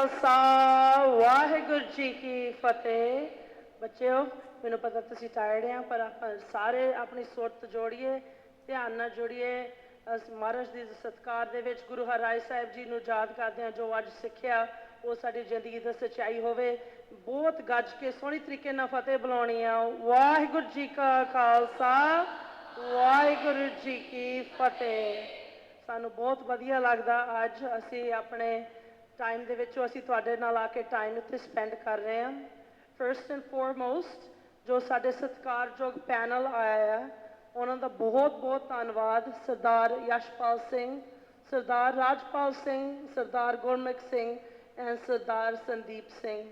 ਖਾਲਸਾ, ਵਾਹਿਗੁਰੂ ਜੀ ਕੀ ਫਤਿਹ। ਬੱਚਿਓ, ਮੈਨੂੰ ਪਤਾ ਤੁਸੀਂ ਟਾਇਰਡ ਆ, ਪਰ ਆਪਾਂ ਸਾਰੇ ਆਪਣੀ ਸੁਰਤ ਜੋੜੀਏ, ਧਿਆਨ ਨਾਲ ਜੋੜੀਏ। ਅਸ ਮਹਾਰਾਜ ਦੇ ਸਤਕਾਰ ਦੇ ਵਿੱਚ ਗੁਰੂ ਹਰਿਰਾਏ ਸਾਹਿਬ ਜੀ ਨੂੰ ਯਾਦ ਕਰਦੇ ਹਾਂ, ਜੋ ਅੱਜ ਸਿੱਖਿਆ, ਉਹ ਸਾਡੀ ਜ਼ਿੰਦਗੀ ਦਾ ਸਚਾਈ ਹੋਵੇ। ਬਹੁਤ ਗੱਜ ਕੇ ਸੋਹਣੀ ਤਰੀਕੇ ਨਾਲ ਫਤਿਹ ਬੁਲਾਉਣੀ ਆ। ਵਾਹਿਗੁਰੂ ਜੀ ਕਾ ਖਾਲਸਾ, ਵਾਹਿਗੁਰੂ ਜੀ ਕੀ ਫਤਿਹ। ਸਾਨੂੰ ਬਹੁਤ ਵਧੀਆ ਲੱਗਦਾ, ਅੱਜ ਅਸੀਂ ਆਪਣੇ ਟਾਈਮ ਦੇ ਵਿੱਚੋਂ ਅਸੀਂ ਤੁਹਾਡੇ ਨਾਲ ਆ ਕੇ ਟਾਈਮ ਇੱਥੇ ਸਪੈਂਡ ਕਰ ਰਹੇ ਹਾਂ। ਫਰਸਟ ਐਂਡ ਫੋਰਮੋਸਟ ਜੋ ਸਾਡੇ ਸਤਿਕਾਰਯੋਗ ਪੈਨਲ ਆਇਆ ਹੈ ਉਹਨਾਂ ਦਾ ਬਹੁਤ ਬਹੁਤ ਧੰਨਵਾਦ, ਸਰਦਾਰ ਯਸ਼ਪਾਲ ਸਿੰਘ, ਸਰਦਾਰ ਰਾਜਪਾਲ ਸਿੰਘ, ਸਰਦਾਰ ਗੁਰਮੁਖ ਸਿੰਘ ਐਂਡ ਸਰਦਾਰ ਸੰਦੀਪ ਸਿੰਘ।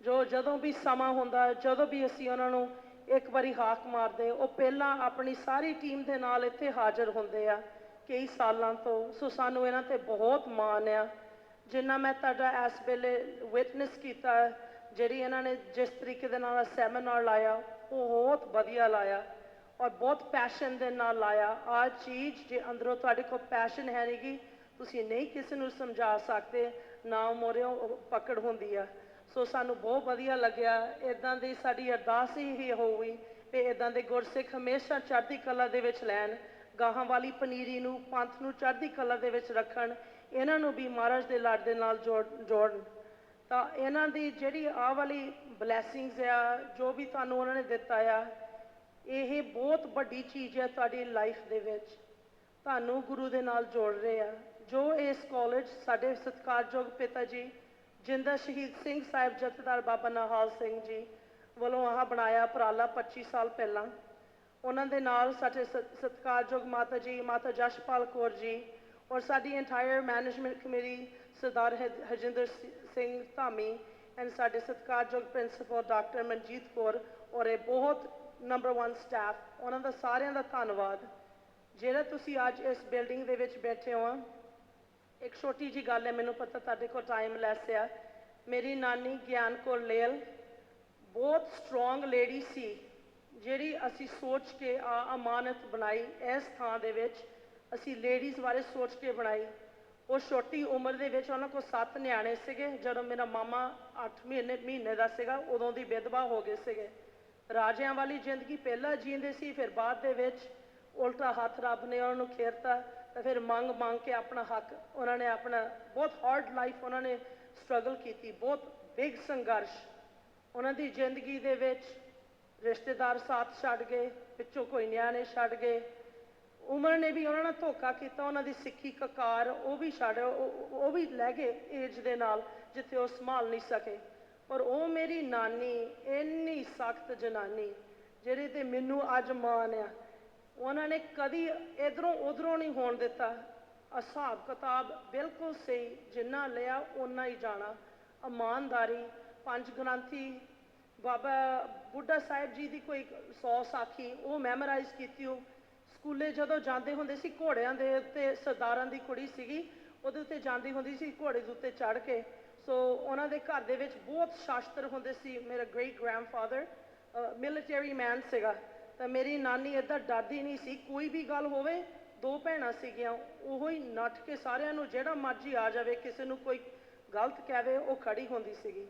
ਜੋ ਜਦੋਂ ਵੀ ਸਮਾਂ ਹੁੰਦਾ, ਜਦੋਂ ਵੀ ਅਸੀਂ ਉਹਨਾਂ ਨੂੰ ਇੱਕ ਵਾਰੀ ਹਾਕ ਮਾਰਦੇ, ਉਹ ਪਹਿਲਾਂ ਆਪਣੀ ਸਾਰੀ ਟੀਮ ਦੇ ਨਾਲ ਇੱਥੇ ਹਾਜ਼ਰ ਹੁੰਦੇ ਆ, ਕਈ ਸਾਲਾਂ ਤੋਂ। ਸੋ ਸਾਨੂੰ ਇਹਨਾਂ ਤੇ ਬਹੁਤ ਮਾਣ ਆ। ਜਿੰਨਾ ਮੈਂ ਤੁਹਾਡਾ ਇਸ ਵੇਲੇ ਵਿਟਨੈਸ ਕੀਤਾ, ਜਿਹੜੀ ਇਹਨਾਂ ਨੇ ਜਿਸ ਤਰੀਕੇ ਦੇ ਨਾਲ ਸੈਮੀਨਾਰ ਲਾਇਆ ਉਹ ਬਹੁਤ ਵਧੀਆ ਲਾਇਆ ਔਰ ਬਹੁਤ ਪੈਸ਼ਨ ਦੇ ਨਾਲ ਲਾਇਆ। ਆ ਚੀਜ਼ ਜੇ ਅੰਦਰੋਂ ਤੁਹਾਡੇ ਕੋਲ ਪੈਸ਼ਨ ਹੈ ਨਹੀਂਗੀ ਤੁਸੀਂ ਨਹੀਂ ਕਿਸੇ ਨੂੰ ਸਮਝਾ ਸਕਦੇ, ਨਾ ਮੋਰਿਓ ਪਕੜ ਹੁੰਦੀ ਆ। ਸੋ ਸਾਨੂੰ ਬਹੁਤ ਵਧੀਆ ਲੱਗਿਆ। ਇਦਾਂ ਦੀ ਸਾਡੀ ਅਰਦਾਸ ਹੀ ਹੋਊਗੀ ਹੋਈ ਕਿ ਇਦਾਂ ਦੇ ਗੁਰਸਿੱਖ ਹਮੇਸ਼ਾ ਚੜ੍ਹਦੀ ਕਲਾ ਦੇ ਵਿੱਚ ਲੈਣ ਗਾਹਾਂ ਵਾਲੀ ਪਨੀਰੀ ਨੂੰ ਪੰਥ ਨੂੰ ਚੜ੍ਹਦੀ ਕਲਾ ਦੇ ਵਿੱਚ ਰੱਖਣ, ਇਹਨਾਂ ਨੂੰ ਵੀ ਮਹਾਰਾਜ ਦੇ ਲੜ ਦੇ ਨਾਲ ਜੋੜ ਜੋੜਨ ਤਾਂ ਇਹਨਾਂ ਦੀ ਜਿਹੜੀ ਆਹ ਵਾਲੀ ਬਲੇਸਿੰਗਸ ਆ, ਜੋ ਵੀ ਤੁਹਾਨੂੰ ਉਹਨਾਂ ਨੇ ਦਿੱਤਾ ਆ, ਇਹ ਬਹੁਤ ਵੱਡੀ ਚੀਜ਼ ਹੈ ਤੁਹਾਡੀ ਲਾਈਫ ਦੇ ਵਿੱਚ। ਤੁਹਾਨੂੰ ਗੁਰੂ ਦੇ ਨਾਲ ਜੋੜ ਰਹੇ ਆ। ਜੋ ਇਸ ਕਾਲਜ ਸਾਡੇ ਸਤਿਕਾਰਯੋਗ ਪਿਤਾ ਜੀ, ਜਿੰਦਾ ਸ਼ਹੀਦ ਸਿੰਘ ਸਾਹਿਬ ਜਥੇਦਾਰ ਬਾਬਾ ਨਾਹਾਲ ਸਿੰਘ ਜੀ ਵੱਲੋਂ ਆਹ ਬਣਾਇਆ ਉਪਰਾਲਾ 25 ਸਾਲ ਪਹਿਲਾਂ। ਉਹਨਾਂ ਦੇ ਨਾਲ ਸਾਡੇ ਸਤ- ਸਤਿਕਾਰਯੋਗ ਮਾਤਾ ਜੀ, ਮਾਤਾ ਜਸ਼ਪਾਲ ਕੌਰ ਜੀ ਔਰ ਸਾਡੀ entire management committee Sardar Har- Harjinder Singh Dhami and ਸਾਡੇ ਸਤਿਕਾਰਯੋਗ ਪ੍ਰਿੰਸੀਪਲ ਡਾਕਟਰ ਮਨਜੀਤ ਕੌਰ ਔਰ ਇਹ ਬਹੁਤ ਨੰਬਰ 1 ਸਟਾਫ ਉਹਨਾਂ ਦਾ ਸਾਰਿਆਂ ਦਾ ਧੰਨਵਾਦ। ਜਿਹੜਾ ਤੁਸੀਂ ਅੱਜ ਇਸ ਬਿਲਡਿੰਗ ਦੇ ਵਿੱਚ ਬੈਠੇ ਹੋ, ਇੱਕ ਛੋਟੀ ਜੀ ਗੱਲ ਹੈ, ਮੈਨੂੰ ਪਤਾ ਤੁਹਾਡੇ ਕੋਲ ਟਾਈਮ ਲੈਸ ਆ। ਮੇਰੀ ਨਾਨੀ ਗਿਆਨ ਕੌਰ ਲੇਲ ਬਹੁਤ ਸਟਰੋਂਗ ਲੇਡੀ ਸੀ। ਜਿਹੜੀ ਅਸੀਂ ਸੋਚ ਕੇ ਆ ਅਮਾਨਤ ਬਣਾਈ, ਇਸ ਥਾਂ ਦੇ ਵਿੱਚ ਅਸੀਂ ਲੇਡੀਜ਼ ਬਾਰੇ ਸੋਚ ਕੇ ਬਣਾਈ। ਉਹ ਛੋਟੀ ਉਮਰ ਦੇ ਵਿੱਚ ਉਹਨਾਂ ਕੋਲ ਸੱਤ ਨਿਆਣੇ ਸੀਗੇ। ਜਦੋਂ ਮੇਰਾ ਮਾਮਾ 8 ਮਹੀਨੇ ਮਹੀਨੇ ਦਾ ਸੀਗਾ, ਉਦੋਂ ਦੀ ਵਿਧਵਾ ਹੋ ਗਏ ਸੀਗੇ। ਰਾਜਿਆਂ ਵਾਲੀ ਜ਼ਿੰਦਗੀ ਪਹਿਲਾਂ ਜੀਂਦੇ ਸੀ, ਫਿਰ ਬਾਅਦ ਦੇ ਵਿੱਚ ਉਲਟਾ ਹੱਥ ਰੱਬ ਨੇ ਉਹਨਾਂ ਨੂੰ ਖੇਰਤਾ ਤਾਂ ਫਿਰ ਮੰਗ ਮੰਗ ਕੇ ਆਪਣਾ ਹੱਕ, ਉਹਨਾਂ ਨੇ ਆਪਣਾ ਬਹੁਤ ਹਾਰਡ ਲਾਈਫ ਉਹਨਾਂ ਨੇ ਸਟਰਗਲ ਕੀਤੀ, ਬਹੁਤ ਬਿਗ ਸੰਘਰਸ਼। ਉਹਨਾਂ ਦੀ ਜ਼ਿੰਦਗੀ ਦੇ ਵਿੱਚ ਰਿਸ਼ਤੇਦਾਰ ਸਾਥ ਛੱਡ ਗਏ ਵਿੱਚੋਂ ਕੋਈ ਨਿਆਣੇ ਛੱਡ ਗਏ। ਉਮਰ ਨੇ ਵੀ ਉਹਨਾਂ ਨਾਲ ਧੋਖਾ ਕੀਤਾ, ਉਹਨਾਂ ਦੀ ਸਿੱਖੀ ਕਕਾਰ ਉਹ ਵੀ ਛੱਡ, ਉਹ ਉਹ ਵੀ ਲੈ ਗਏ ਏਜ ਦੇ ਨਾਲ, ਜਿੱਥੇ ਉਹ ਸੰਭਾਲ ਨਹੀਂ ਸਕੇ। ਪਰ ਉਹ ਮੇਰੀ ਨਾਨੀ, ਇੰਨੀ ਸਖਤ ਜਨਾਨੀ, ਜਿਹੜੇ ਤੇ ਮੈਨੂੰ ਅੱਜ ਮਾਣ ਆ। ਉਹਨਾਂ ਨੇ ਕਦੀ ਇਧਰੋਂ ਉਧਰੋਂ ਨਹੀਂ ਹੋਣ ਦਿੱਤਾ। ਹਿਸਾਬ ਕਿਤਾਬ ਬਿਲਕੁਲ ਸਹੀ, ਜਿੰਨਾ ਲਿਆ, ਓਨਾ ਹੀ ਜਾਣਾ। ਇਮਾਨਦਾਰੀ, ਪੰਜ ਗ੍ਰੰਥੀ ਬਾਬਾ ਬੁੱਢਾ ਸਾਹਿਬ ਜੀ ਦੀ ਕੋਈ 100 ਸਾਖੀ ਉਹ ਮੈਮੋਰਾਈਜ਼ ਕੀਤੀ ਉਹ ਸਕੂਲੇ ਜਦੋਂ ਜਾਂਦੇ ਹੁੰਦੇ ਸੀ ਘੋੜਿਆਂ ਦੇ ਉੱਤੇ ਸਰਦਾਰਾਂ ਦੀ ਕੁੜੀ ਸੀਗੀ, ਉਹਦੇ ਉੱਤੇ ਜਾਂਦੀ ਹੁੰਦੀ ਸੀ ਘੋੜੇ ਦੇ ਉੱਤੇ ਚੜ੍ਹ ਕੇ। ਸੋ ਉਹਨਾਂ ਦੇ ਘਰ ਦੇ ਵਿੱਚ ਬਹੁਤ ਸ਼ਾਸਤਰ ਹੁੰਦੇ ਸੀ। ਮੇਰਾ ਗ੍ਰੇਟ ਗ੍ਰੈਂਡਫਾਦਰ ਮਿਲਟਰੀ ਮੈਨ ਸੀਗਾ। ਤਾਂ ਮੇਰੀ ਨਾਨੀ ਏਦਾਂ ਡਰਦੀ ਨਹੀਂ ਸੀ। ਕੋਈ ਵੀ ਗੱਲ ਹੋਵੇ, ਦੋ ਭੈਣਾਂ ਸੀਗੀਆਂ, ਉਹੋ ਹੀ ਨੱਠ ਕੇ ਸਾਰਿਆਂ ਨੂੰ ਜਿਹੜਾ ਮਰਜ਼ੀ ਆ ਜਾਵੇ, ਕਿਸੇ ਨੂੰ ਕੋਈ ਗਲਤ ਕਹਵੇ, ਉਹ ਖੜੀ ਹੁੰਦੀ ਸੀਗੀ।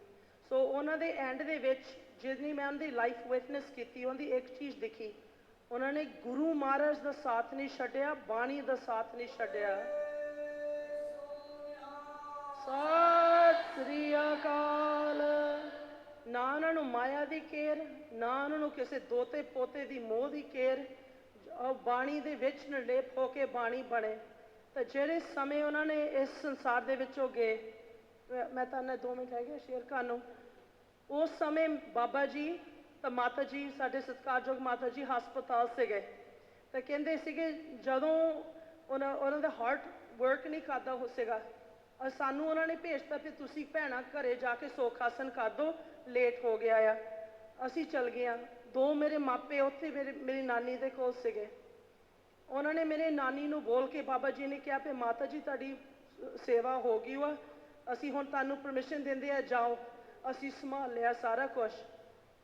ਸੋ ਉਹਨਾਂ ਦੇ ਐਂਡ ਦੇ ਵਿੱਚ ਜਿੰਨੀ ਮੈਂ ਉਹਨਾਂ ਦੀ ਲਾਈਫ ਵਿਟਨੈਸ ਕੀਤੀ, ਉਹਦੀ ਇੱਕ ਚੀਜ਼ ਦਿਖੀ। ਉਹਨਾਂ ਨੇ ਗੁਰੂ ਮਹਾਰਾਜ ਦਾ ਸਾਥ ਨਹੀਂ ਛੱਡਿਆ, ਬਾਣੀ ਦਾ ਸਾਥ ਨਹੀਂ ਛੱਡਿਆ। ਸਤਿ ਸ੍ਰੀ ਅਕਾਲ। ਨਾ ਉਹਨਾਂ ਨੂੰ ਮਾਇਆ ਦੀ ਕੇਰ ਨਾ ਉਹਨਾਂ ਨੂੰ ਕਿਸੇ ਦੋਤੇ ਪੋਤੇ ਦੀ ਮੋਹ ਦੀ ਕੇਰ ਉਹ ਬਾਣੀ ਦੇ ਵਿੱਚ ਨਿਰਲੇਪ ਹੋ ਕੇ ਬਾਣੀ ਬਣੇ। ਤਾਂ ਜਿਹੜੇ ਸਮੇਂ ਉਹਨਾਂ ਨੇ ਇਸ ਸੰਸਾਰ ਦੇ ਵਿੱਚੋਂ ਗਏ, ਮੈਂ- ਤਾਂ ਤੁਹਾਨੂੰ 2 ਮਿੰਟ ਹੈਗੇ ਸ਼ੇਅਰ ਕਰਨ ਨੂੰ। ਉਸ ਸਮੇਂ ਬਾਬਾ ਜੀ ਤਾਂ ਮਾਤਾ ਜੀ ਸਾਡੇ ਸਤਿਕਾਰਯੋਗ ਮਾਤਾ ਜੀ ਹਸਪਤਾਲ ਸੀਗੇ ਤਾਂ ਕਹਿੰਦੇ ਸੀਗੇ ਜਦੋਂ ਉਹਨਾਂ ਉਹਨਾਂ ਦਾ ਹਾਰਟ ਵਰਕ ਨਹੀਂ ਕਰਦਾ ਹੋ ਸੀਗਾ ਔਰ ਸਾਨੂੰ ਉਹਨਾਂ ਨੇ ਭੇਜਤਾ ਕਿ ਤੁਸੀਂ ਭੈਣਾਂ ਘਰੇ ਜਾ ਕੇ ਸੁੱਖ ਆਸਨ ਕਰ ਦਿਓ ਲੇਟ ਹੋ ਗਿਆ ਆ ਅਸੀਂ ਚਲ ਗਏ ਆ ਦੋ ਮੇਰੇ ਮਾਪੇ ਉੱਥੇ ਮੇਰੇ ਮੇਰੀ ਨਾਨੀ ਦੇ ਕੋਲ ਸੀਗੇ ਉਹਨਾਂ ਨੇ ਮੇਰੇ ਨਾਨੀ ਨੂੰ ਬੋਲ ਕੇ ਬਾਬਾ ਜੀ ਨੇ ਕਿਹਾ ਕਿ ਮਾਤਾ ਜੀ ਤੁਹਾਡੀ ਸੇਵਾ ਹੋ ਗਈ ਵਾ ਅਸੀਂ ਹੁਣ ਤੁਹਾਨੂੰ ਪਰਮਿਸ਼ਨ ਦਿੰਦੇ ਆ ਜਾਓ ਅਸੀਂ ਸੰਭਾਲ ਲਿਆ ਸਾਰਾ ਕੁਝ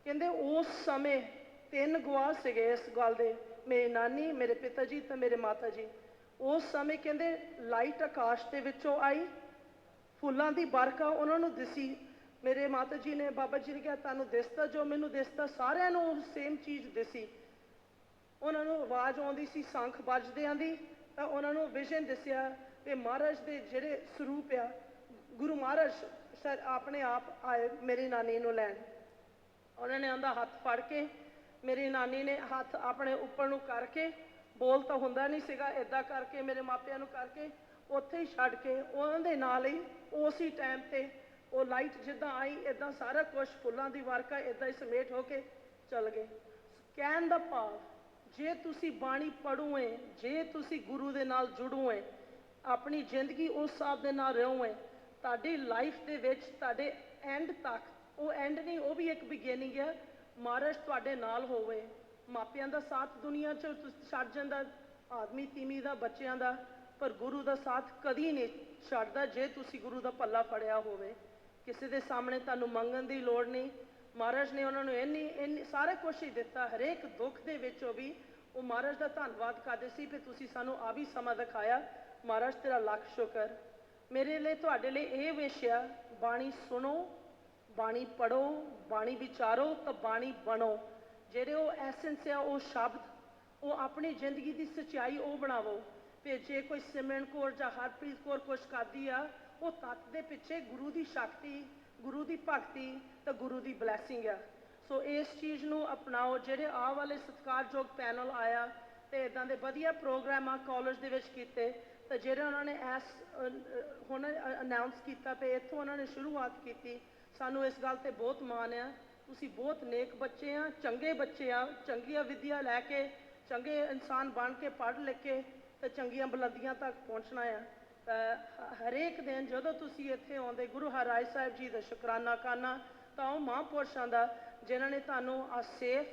ਕਹਿੰਦੇ, ਉਸ ਸਮੇਂ ਤਿੰਨ ਗਵਾਹ ਸੀਗੇ ਇਸ ਗੱਲ ਦੇ, ਮੇਰੀ ਨਾਨੀ, ਮੇਰੇ ਪਿਤਾ ਜੀ ਤੇ ਮੇਰੇ ਮਾਤਾ ਜੀ ਉਸ ਸਮੇਂ ਕਹਿੰਦੇ, ਲਾਈਟ ਆਕਾਸ਼ ਦੇ ਵਿੱਚੋਂ ਆਈ, ਫੁੱਲਾਂ ਦੀ ਬਰਕਾ ਉਹਨਾਂ ਨੂੰ ਦਿਸੀ। ਮੇਰੇ ਮਾਤਾ ਜੀ ਨੇ ਬਾਬਾ ਜੀ ਨੇ ਕਿਹਾ, ਤੁਹਾਨੂੰ ਦਿਸਦਾ ਜੋ, ਮੈਨੂੰ ਦਿਸਦਾ। ਸਾਰਿਆਂ ਨੂੰ ਸੇਮ ਚੀਜ਼ ਦਿਸੀ। ਉਹਨਾਂ ਨੂੰ ਆਵਾਜ਼ ਆਉਂਦੀ ਸੀ, ਸ਼ੰਖ ਵੱਜਦਿਆਂ ਦੀ ਤਾਂ ਉਹਨਾਂ ਨੂੰ ਵਿਜ਼ਨ ਦਿਸਿਆ ਕਿ ਮਹਾਰਾਜ ਦੇ ਜਿਹੜੇ ਸਰੂਪ ਆ ਗੁਰੂ ਮਹਾਰਾਜ ਸਰ ਆਪਣੇ ਆਪ ਆਏ ਮੇਰੀ ਨਾਨੀ ਨੂੰ ਲੈਣ। ਉਹਨਾਂ ਨੇ ਉਹਦਾ ਹੱਥ ਫੜ ਕੇ ਮੇਰੀ ਨਾਨੀ ਨੇ ਹੱਥ ਆਪਣੇ ਉੱਪਰ ਨੂੰ ਕਰਕੇ, ਬੋਲ ਤਾਂ ਹੁੰਦਾ ਨਹੀਂ ਸੀਗਾ ਇਦਾਂ ਕਰਕੇ ਮੇਰੇ ਮਾਪਿਆਂ ਨੂੰ ਕਰਕੇ ਉੱਥੇ ਹੀ ਛੱਡ ਕੇ ਉਹਨਾਂ ਦੇ ਨਾਲ ਹੀ ਉਸੇ ਟਾਈਮ ਤੇ ਉਹ ਲਾਈਟ ਜਿੱਦਾਂ ਆਈ ਇਦਾਂ ਸਾਰਾ ਕੁਝ ਫੁੱਲਾਂ ਦੀ ਵਰਕਾ ਇਦਾਂ ਹੀ ਸਮੇਟ ਹੋ ਕੇ ਚੱਲ ਗਏ। ਕਹਿਣ ਦਾ ਭਾਵ, ਜੇ ਤੁਸੀਂ ਬਾਣੀ ਪੜ੍ਹੋਏ, ਜੇ ਤੁਸੀਂ ਗੁਰੂ ਦੇ ਨਾਲ ਜੁੜੋਏ, ਆਪਣੀ ਜ਼ਿੰਦਗੀ ਉਸ ਹਿਸਾਬ ਦੇ ਨਾਲ ਰਹੋਏ ਤੁਹਾਡੀ ਲਾਈਫ ਦੇ ਵਿੱਚ, ਤੁਹਾਡੇ ਐਂਡ ਤੱਕ, ਉਹ ਐਂਡ ਨਹੀਂ, ਉਹ ਵੀ ਇੱਕ ਬਿਗਿਨਿੰਗ ਹੈ। ਮਹਾਰਾਜ ਤੁਹਾਡੇ ਨਾਲ ਹੋਵੇ। ਮਾਪਿਆਂ ਦਾ ਸਾਥ ਦੁਨੀਆ 'ਚ ਤੁਸੀਂ ਛੱਡ ਜਾਂਦਾ, ਆਦਮੀ ਤੀਮੀ ਦਾ, ਬੱਚਿਆਂ ਦਾ, ਪਰ ਗੁਰੂ ਦਾ ਸਾਥ ਕਦੀ ਨਹੀਂ ਛੱਡਦਾ ਜੇ ਤੁਸੀਂ ਗੁਰੂ ਦਾ ਪੱਲਾ ਫੜਿਆ ਹੋਵੇ। ਕਿਸੇ ਦੇ ਸਾਹਮਣੇ ਤੁਹਾਨੂੰ ਮੰਗਣ ਦੀ ਲੋੜ ਨਹੀਂ। ਮਹਾਰਾਜ ਨੇ ਉਹਨਾਂ ਨੂੰ ਇੰਨੀ ਇੰਨੀ ਸਾਰਾ ਕੁਝ ਹੀ ਦਿੱਤਾ, ਹਰੇਕ ਦੁੱਖ ਦੇ ਵਿੱਚੋਂ ਵੀ। ਉਹ ਮਹਾਰਾਜ ਦਾ ਧੰਨਵਾਦ ਕਰਦੇ ਸੀ ਕਿ ਤੁਸੀਂ ਸਾਨੂੰ ਆ ਵੀ ਸਮਾਂ ਦਿਖਾਇਆ। ਮਹਾਰਾਜ ਤੇਰਾ ਲੱਖ ਸ਼ੁਕਰ। ਮੇਰੇ ਲਈ, ਤੁਹਾਡੇ ਲਈ ਇਹ ਵਿਸ਼ਾ ਬਾਣੀ ਸੁਣੋ, ਬਾਣੀ ਪੜੋ ਬਾਣੀ ਵਿਚਾਰੋ ਤਾਂ ਬਾਣੀ ਬਣੋ। ਜਿਹੜੇ ਉਹ ਐਸੈਂਸ ਆ, ਉਹ ਸ਼ਬਦ, ਉਹ ਆਪਣੀ ਜ਼ਿੰਦਗੀ ਦੀ ਸਚਾਈ ਉਹ ਬਣਾਵੋ। ਤੇ ਜੇ ਕੋਈ ਸਿਮਰਨ ਕੌਰ ਜਾਂ ਹਰਪ੍ਰੀਤ ਕੌਰ ਕੁਛ ਕਰਦੀ ਆ, ਉਹ ਤੱਤ ਦੇ ਪਿੱਛੇ ਗੁਰੂ ਦੀ ਸ਼ਕਤੀ, ਗੁਰੂ ਦੀ ਭਗਤੀ ਤੇ ਗੁਰੂ ਦੀ ਬਲੇਸਿੰਗ ਆ। ਸੋ ਇਸ ਚੀਜ਼ ਨੂੰ ਅਪਣਾਓ, ਜਿਹੜੇ ਆ ਵਾਲੇ ਸਤਿਕਾਰਯੋਗ ਪੈਨਲ ਆਇਆ ਤੇ ਇਦਾਂ ਦੇ ਵਧੀਆ ਪ੍ਰੋਗਰਾਮ ਆ ਕਾਲਜ ਦੇ ਵਿੱਚ ਕੀਤੇ ਤੇ ਜਿਹੜੇ ਉਹਨਾਂ ਨੇ ਐਸ ਹੁਣ ਅਨਾਉਂਸ ਕੀਤਾ ਤੇ ਇੱਥੋਂ ਉਹਨਾਂ ਨੇ ਸ਼ੁਰੂਆਤ ਕੀਤੀ, ਸਾਨੂੰ ਇਸ ਗੱਲ ਤੇ ਬਹੁਤ ਮਾਣ ਆ। ਤੁਸੀਂ ਬਹੁਤ ਨੇਕ ਬੱਚੇ ਆ, ਚੰਗੇ ਬੱਚੇ ਆ, ਚੰਗੀਆਂ ਵਿਦਿਆ ਲੈ ਕੇ, ਚੰਗੇ ਇਨਸਾਨ ਬਣ ਕੇ, ਪੜ੍ਹ ਲਿਖ ਕੇ ਤੇ ਚੰਗੀਆਂ ਬੁਲੰਦੀਆਂ ਤੱਕ ਪਹੁੰਚਣਾ ਆ। ਹ- ਹਰੇਕ ਦਿਨ ਜਦੋਂ ਤੁਸੀਂ ਇੱਥੇ ਆਉਂਦੇ, ਗੁਰੂ ਹਰਿਰਾਏ ਸਾਹਿਬ ਜੀ ਦਾ ਸ਼ੁਕਰਾਨਾ ਕਰਨਾ, ਤਾਂ ਉਹ ਮਹਾਂਪੁਰਸ਼ਾਂ ਦਾ, ਜਿਨ੍ਹਾਂ ਨੇ ਤੁਹਾਨੂੰ ਆ ਸੇਫ,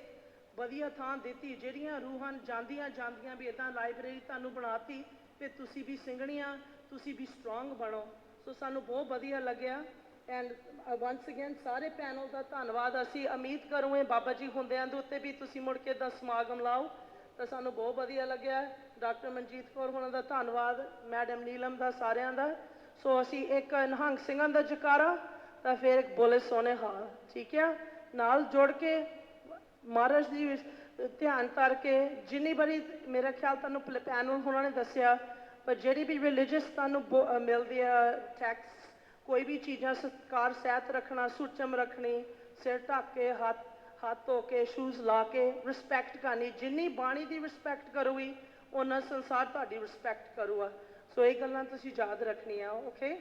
ਵਧੀਆ ਥਾਂ ਦਿੱਤੀ, ਜਿਹੜੀਆਂ ਰੂਹਾਂ ਜਾਂਦੀਆਂ ਜਾਂਦੀਆਂ ਵੀ ਇਦਾਂ ਲਾਇਬ੍ਰੇਰੀ ਤੁਹਾਨੂੰ ਬਣਾਤੀ ਤੇ ਤੁਸੀਂ ਵੀ ਸਿੰਘਣੀਆਂ, ਤੁਸੀਂ ਵੀ ਸਟਰੋਂਗ ਬਣੋ। ਸੋ ਸਾਨੂੰ ਬਹੁਤ ਵਧੀਆ ਲੱਗਿਆ। ਐਂਡ ਵਾਂਸ ਅਗੇਨ ਸਾਰੇ ਪੈਨਲ ਦਾ ਧੰਨਵਾਦ। ਅਸੀਂ ਉਮੀਦ ਕਰੂਏ ਬਾਬਾ ਜੀ ਹੁੰਦਿਆਂ ਦੇ ਉੱਤੇ ਵੀ ਤੁਸੀਂ ਮੁੜ ਕੇ ਦਾ ਸਮਾਗਮ ਲਾਓ। ਤਾਂ ਸਾਨੂੰ ਬਹੁਤ ਵਧੀਆ ਲੱਗਿਆ। ਡਾਕਟਰ ਮਨਜੀਤ ਕੌਰ ਹੋਣਾ ਦਾ ਧੰਨਵਾਦ, ਮੈਡਮ ਨੀਲਮ ਦਾ ਸਾਰਿਆਂ ਦਾ। ਸੋ ਅਸੀਂ ਇੱਕ ਨਿਹੰਗ ਸਿੰਘਾਂ ਦਾ ਜਕਾਰਾ, ਤਾਂ ਫਿਰ ਇੱਕ ਬੋਲੇ ਸੋਨੇ ਹਾਲ ਠੀਕ ਹੈ ਨਾਲ ਜੁੜ ਕੇ ਮਹਾਰਾਜ ਦੀ ਧਿਆਨ ਧਿਆਨ ਕੇ ਜਿੰਨੀ ਵਾਰੀ ਮੇਰਾ ਖਿਆਲ ਤੁਹਾਨੂੰ ਪੈਨਲ ਉਹਨਾਂ ਨੇ ਦੱਸਿਆ, ਪਰ ਜਿਹੜੀ ਵੀ ਰਿਲੀਜੀਅਸ ਤੁਹਾਨੂੰ ਬੋ- ਮਿਲਦੀ ਆ ਟੈਕਸ ਕੋਈ ਵੀ ਚੀਜ਼ਾਂ, ਸਤਕਾਰ, ਸਹਿਤ ਰੱਖਣਾ, ਸੁਚਮ ਰੱਖਣੀ, ਸਿਰ ਢੱਕ ਕੇ, ਹੱਥ ਹੱਥ ਧੋ ਕੇ ਸ਼ੂਜ਼ ਲਾ ਕੇ ਰਿਸਪੈਕਟ ਕਰਨੀ, ਜਿੰਨੀ ਬਾਣੀ ਦੀ ਰਿਸਪੈਕਟ ਕਰੋਗੀ ਉਹਨਾਂ ਸੰਸਾਰ ਤੁਹਾਡੀ ਰਿਸਪੈਕਟ ਕਰੂਗਾ। ਸੋ ਇਹ ਗੱਲਾਂ ਤੁਸੀਂ ਯਾਦ ਰੱਖਣੀਆਂ ਓਕੇ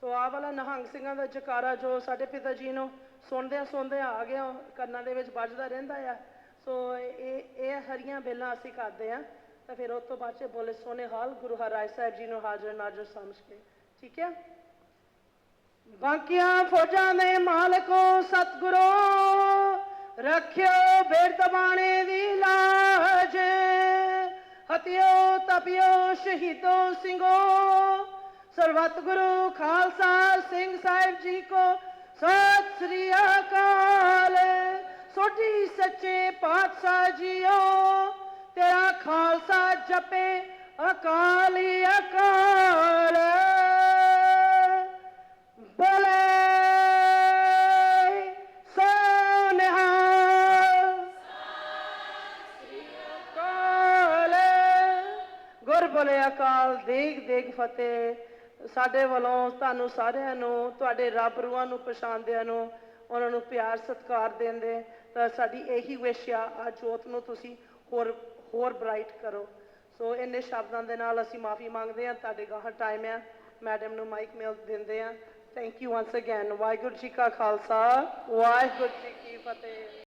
ਸੋ ਆਹ ਵਾਲਾ ਨਿਹੰਗ ਸਿੰਘਾਂ ਦਾ ਜਕਾਰਾ ਜੋ ਸਾਡੇ ਪਿਤਾ ਜੀ ਨੂੰ ਸੁਣਦਿਆਂ ਸੁਣਦਿਆਂ ਆ ਗਿਆ, ਕੰਨਾਂ ਦੇ ਵਿੱਚ ਵੱਜਦਾ ਰਹਿੰਦਾ ਆ। ਸੋ ਇਹ ਇਹ ਹਰੀਆਂ ਬੇਲਾਂ ਅਸੀਂ ਕਰਦੇ ਆ। ਤਾਂ ਫਿਰ ਉਸ ਤੋਂ ਬਾਅਦ ਚ ਬੋਲੇ ਸੋਨੇ ਹਾਲ, ਗੁਰੂ ਹਰਿਰਾਏ ਸਾਹਿਬ ਜੀ ਨੂੰ ਹਾਜ਼ਰ ਨਾਜ਼ਰ ਸਮਝ ਕੇ। ਠੀਕ ਹੈ ਬਾਕੀਆਂ ਫੌਜਾਂ ਦੇ ਮਾਲਕੋ ਸਤਿਗੁਰੋ, ਰੱਖਿਓ ਬਿਰਦ ਬਾਣੇ ਦੀ ਲਾਜ। ਹਤਿਓ, ਤਪਿਓ ਸ਼ਹੀਦੋ ਸਿੰਘੋ। ਸਰਬੱਤ ਗੁਰੂ ਖਾਲਸਾ ਸਿੰਘ ਸਾਹਿਬ ਜੀ ਕੋ ਸਤਿ ਸ੍ਰੀ ਅਕਾਲ ਸੋਢੀ ਸੱਚੇ ਪਾਤਸ਼ਾਹ ਜੀਓ ਤੇਰਾ ਖਾਲਸਾ ਜਪੇ ਅਕਾਲੀ ਅਕਾਲ ਬੋਲੇ ਸੋਨਿਹਾ ਕਾਲ ਗੁਰ ਸਾਡੇ ਵੱਲੋਂ ਤੁਹਾਨੂੰ ਸਾਰਿਆਂ ਨੂੰ, ਤੁਹਾਡੇ ਰੱਬ ਰੂਹਾਂ ਨੂੰ ਪਛਾਣਦਿਆਂ ਨੂੰ, ਉਹਨਾਂ ਨੂੰ ਪਿਆਰ, ਸਤਿਕਾਰ ਦਿੰਦੇ ਤਾਂ ਸਾਡੀ ਇਹੀ ਵਿਸ਼ ਆ ਆ ਜੋਤ ਨੂੰ ਤੁਸੀਂ ਹੋਰ ਹੋਰ ਬ੍ਰਾਈਟ ਕਰੋ। ਸੋ ਇੰਨੇ ਸ਼ਬਦਾਂ ਦੇ ਨਾਲ ਅਸੀਂ ਮਾਫੀ ਮੰਗਦੇ ਹਾਂ, ਤੁਹਾਡੇ ਗਾਹ ਟਾਈਮ ਆ। ਮੈਡਮ ਨੂੰ ਮਾਈਕ ਮਿਲ ਦਿੰਦੇ ਆ। Thank you once again Waheguru ji ਕਾ ਖਾਲਸਾ, ਵਾਹਿਗੁਰੂ ਜੀ ਕੀ ਫਤਿਹ।